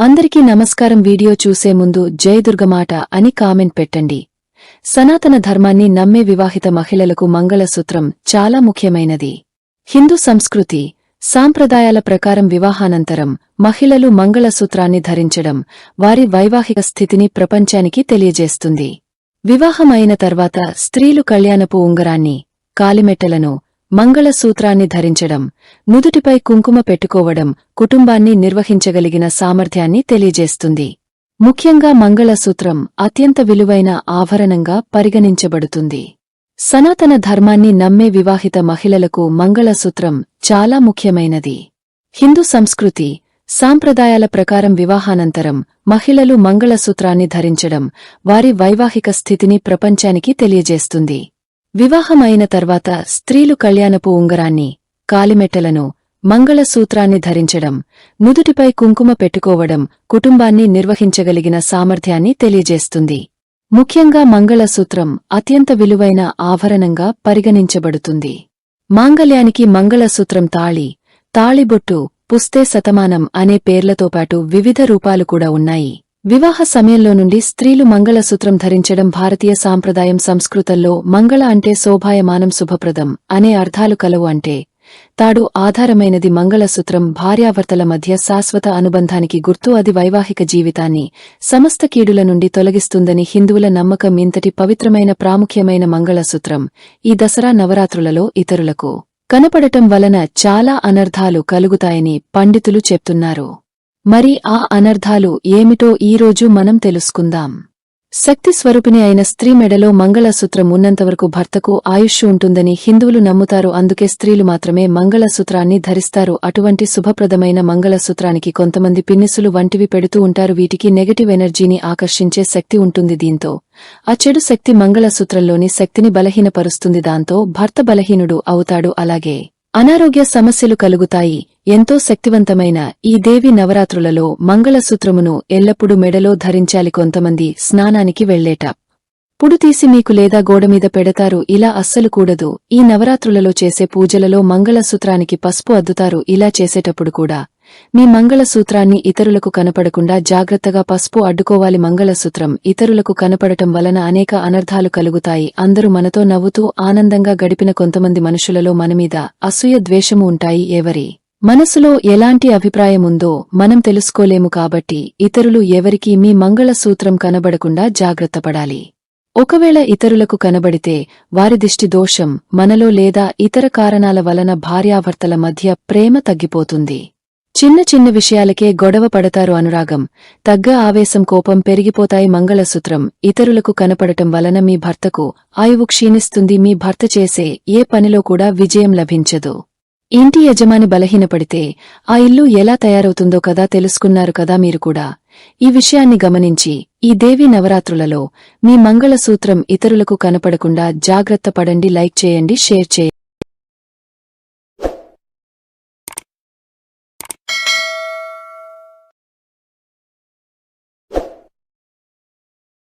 అందరికీ నమస్కారం. వీడియో చూసే ముందు జయదుర్గమాట అని కామెంట్ పెట్టండి. సనాతన ధర్మాన్ని నమ్మే వివాహిత మహిళలకు మంగళసూత్రం చాలా ముఖ్యమైనది. హిందూ సంస్కృతి సాంప్రదాయాల ప్రకారం వివాహానంతరం మహిళలు మంగళసూత్రాన్ని ధరించడం వారి వైవాహిక స్థితిని ప్రపంచానికి తెలియజేస్తుంది. వివాహం అయిన తర్వాత స్త్రీలు కళ్యాణపు ఉంగరాన్ని కాలిమెట్టలను మంగళసూత్రాన్ని ధరించడం నుదుటిపై కుంకుమ పెట్టుకోవడం కుటుంబాన్ని నిర్వహించగలిగిన సామర్థ్యాన్ని తెలియజేస్తుంది. ముఖ్యంగా మంగళసూత్రం అత్యంత విలువైన ఆభరణంగా పరిగణించబడుతుంది. సనాతన ధర్మాన్ని నమ్మే వివాహిత మహిళలకు మంగళసూత్రం చాలా ముఖ్యమైనది. హిందూ సంస్కృతి సాంప్రదాయాల ప్రకారం వివాహానంతరం మహిళలు మంగళసూత్రాన్ని ధరించడం వారి వైవాహిక స్థితిని ప్రపంచానికి తెలియజేస్తుంది. వివాహం అయిన తర్వాత స్త్రీలు కళ్యాణపు ఉంగరాన్ని కాలిమెట్టలను మంగళసూత్రాన్ని ధరించడం నుదుటిపై కుంకుమ పెట్టుకోవడం కుటుంబాన్ని నిర్వహించగలిగిన సామర్థ్యాన్ని తెలియజేస్తుంది. ముఖ్యంగా మంగళసూత్రం అత్యంత విలువైన ఆభరణంగా పరిగణించబడుతుంది. మాంగళ్యానికి మంగళసూత్రం తాళి తాళిబొట్టు పుస్తే శతమానం అనే పేర్లతో పాటు వివిధ రూపాలు కూడా ఉన్నాయి. వివాహ సమయంలో నుండి స్త్రీలు మంగళసూత్రం ధరించడం భారతీయ సాంప్రదాయం సంస్కృతంలో మంగళ అంటే శోభాయమానం శుభప్రదం అనే అర్థాలు కలవు అంటే తాడు ఆధారమైనది మంగళసూత్రం భార్యాభర్తల మధ్య శాశ్వత అనుబంధానికి గుర్తు అది వైవాహిక జీవితాన్ని సమస్త కీడుల నుండి తొలగిస్తుందని హిందువుల నమ్మకం ఇంతటి పవిత్రమైన ప్రాముఖ్యమైన మంగళసూత్రం ఈ దసరా నవరాత్రులలో ఇతరులకు కనపడటం వలన చాలా అనర్థాలు కలుగుతాయని పండితులు చెప్తున్నారు. మరి ఆ అనర్ధాలు ఏమిటో ఈరోజు మనం తెలుసుకుందాం. శక్తి స్వరూపిణి అయిన స్త్రీ మెడలో మంగళసూత్రం ఉన్నంతవరకు భర్తకు ఆయుష్ ఉంటుందని హిందువులు నమ్ముతారు. అందుకే స్త్రీలు మాత్రమే మంగళసూత్రాన్ని ధరిస్తారు. అటువంటి శుభప్రదమైన మంగళసూత్రానికి కొంతమంది పిన్నిసులు వంటివి పెడుతూ ఉంటారు. వీటికి నెగటివ్ ఎనర్జీని ఆకర్షించే శక్తి ఉంటుంది దీంతో. ఆ చెడు శక్తి మంగళసూత్రంలోని శక్తిని బలహీనపరుస్తుంది. దాంతో భర్త బలహీనుడు అవుతాడు. అలాగే అనారోగ్య సమస్యలు కలుగుతాయి. ఎంతో శక్తివంతమైన ఈ దేవి నవరాత్రులలో మంగళసూత్రమును ఎల్లప్పుడూ మెడలో ధరించాలి కొంతమంది స్నానానికి వెళ్ళేట పుడు తీసి మీకు లేదా గోడమీద పెడతారు ఇలా అస్సలు కూడదు. ఈ నవరాత్రులలో చేసే పూజలలో మంగళసూత్రానికి పసుపు అద్దుతారు ఇలా చేసేటప్పుడు కూడా. మీ మంగళసూత్రాన్ని ఇతరులకు కనపడకుండా జాగ్రత్తగా పసుపు అడ్డుకోవాలి మంగళసూత్రం. ఇతరులకు కనపడటం వలన అనేక అనర్థాలు కలుగుతాయి. అందరూ మనతో నవ్వుతూ ఆనందంగా గడిపిన కొంతమంది మనుషులలో మనమీద అసూయ ద్వేషము ఉంటాయి ఎవరి. మనసులో ఎలాంటి అభిప్రాయముందో మనం తెలుసుకోలేము కాబట్టి ఇతరులు ఎవరికీ మీ మంగళసూత్రం కనబడకుండా జాగ్రత్తపడాలి ఒకవేళ ఇతరులకు కనబడితే వారి దిష్టి దోషం మనలో లేదా ఇతర కారణాల వలన భార్యాభర్తల మధ్య ప్రేమ తగ్గిపోతుంది. చిన్న చిన్న విషయాలకే గొడవ పడతారు అనురాగం. తగ్గ ఆవేశం కోపం పెరిగిపోతాయి మంగళసూత్రం. ఇతరులకు కనపడటం వలన మీ భర్తకు ఆయువు క్షీణిస్తుంది. మీ భర్త చేసే ఏ పనిలో కూడా విజయం లభించదు. ఇంటి యజమాని బలహీనపడితే ఆ ఇల్లు ఎలా తయారవుతుందో కదా తెలుసుకున్నారు కదా మీరు కూడా. ఈ విషయాన్ని గమనించి ఈ దేవి నవరాత్రులలో మీ మంగళసూత్రం ఇతరులకు కనపడకుండా జాగ్రత్త పడండి లైక్ చేయండి షేర్ చేయండి.